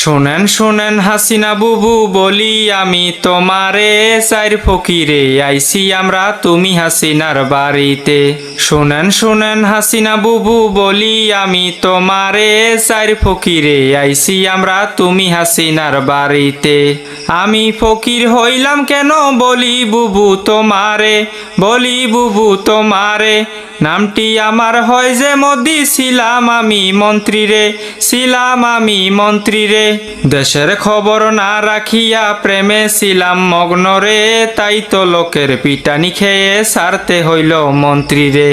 শোনেন শোনেন হাসিনা বুবু, বলি আমি তোমারে চার ফকিরে আইসি আমরা তুমি হাসিনার বাড়িতে। শোনেন শোনেন হাসিনা বুবু, বলি আমি তোমারে চার ফকিরে আইসি আমরা তুমি হাসিনার বাড়িতে। আমি ফকির হইলাম কেন, বলি বুবু তোমারে, বলি বুবু তোমারে। নামটি আমার হয় যে মোদি, ছিলাম আমি মন্ত্রী রে ছিলাম আমি মন্ত্রী রে দেশের খবর না রাখিয়া প্রেমে ছিলাম মগ্ন রে তাই তো লোকের পিটানি খেয়ে সারতে হইল মন্ত্রী রে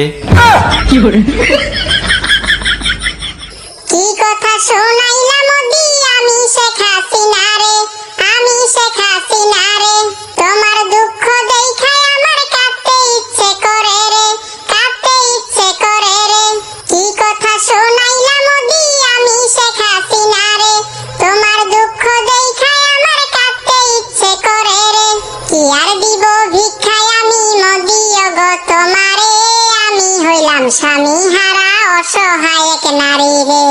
হইলাম স্বামী হারা অসহায় এক নারী রে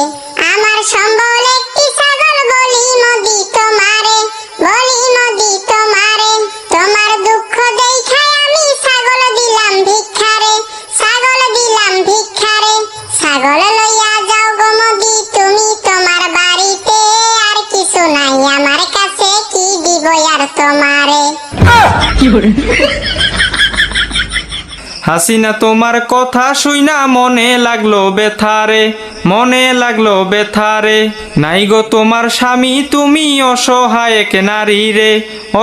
আমার সম্বল একটি ছাগল বলি মোদি তোমারে বলি মোদি তোমারে। তোমার দুঃখ দেখায় আমি ছাগল দিলাম ভিক্ষারে ছাগল দিলাম ভিক্ষারে। ছাগল লইয়া যাও গো মোদি তুমি তোমার বাড়িতে। আর কিছু নাই আমার কাছে কি দিব আর তোমারে? হাসিনা তোমার কথা শুইনা মনে লাগল বেথারে মনে লাগল বেথারে নাই গো তোমার স্বামী, তুমি অসহায় এক নারী রে,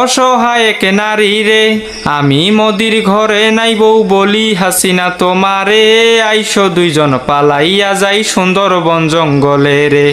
অসহায় এক নারী রে। আমি মোদির ঘরে নাই বউ বলি, হাসিনা তোমারে আইসো দুইজন পালাইয়া যাই সুন্দরবন জঙ্গলে রে।